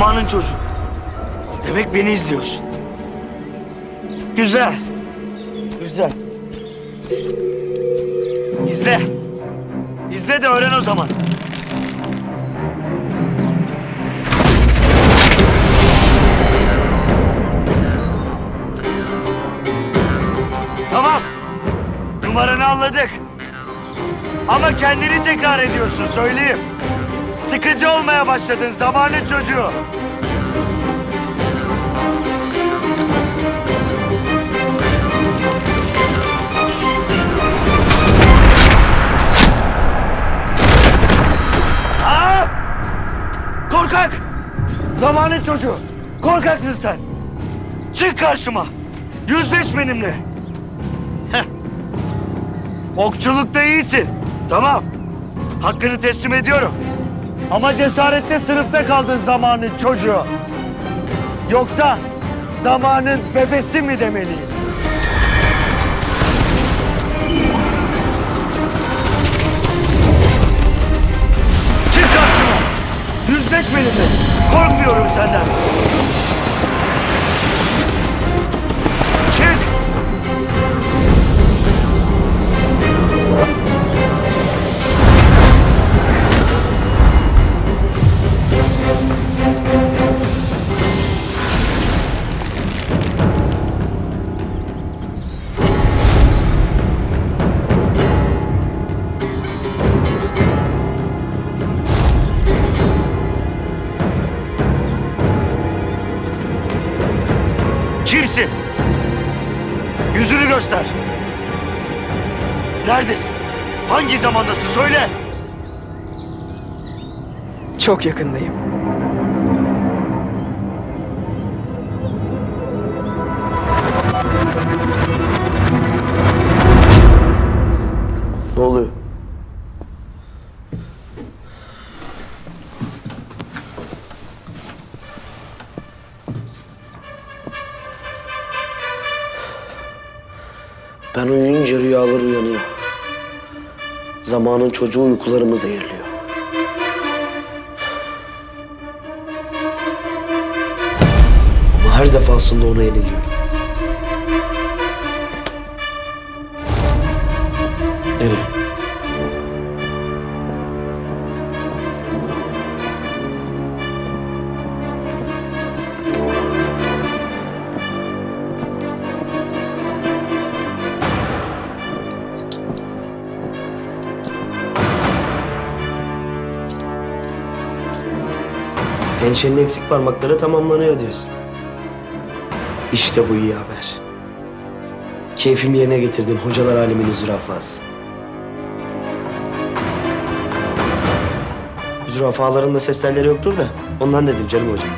Zamanın çocuğu. Demek beni izliyorsun. Güzel. Güzel. İzle. İzle de öğren o zaman. Tamam. Numaranı anladık. Ama kendini tekrar ediyorsun söyleyeyim. Sıkıcı olmaya başladın zamanın çocuğu. Aa! Korkak! Zamanın çocuğu. Korkaksın sen. Çık karşıma. Yüzleş benimle. Heh. Okçulukta iyisin. Tamam. Hakkını teslim ediyorum. Ama cesaretle sınıfta kaldın zamanın çocuğu. Yoksa zamanın bebesi mi demeliyim? Çık karşıma. Yüzleş benimle. Korkmuyorum senden. Kimsin? Yüzünü göster. Neredesin? Hangi zamandasın? Söyle. Çok yakındayım. Ben uyuyunca rüyalar uyanıyor. Zamanın çocuğu uykularımı zehirliyor. Ama her defasında ona yeniliyorum. Pençenin eksik parmakları tamamlanıyor diyorsun. İşte bu iyi haber. Keyfimi yerine getirdim hocalar aleminin zürafası. Zürafaların da ses yoktur da ondan dedim canım hocam.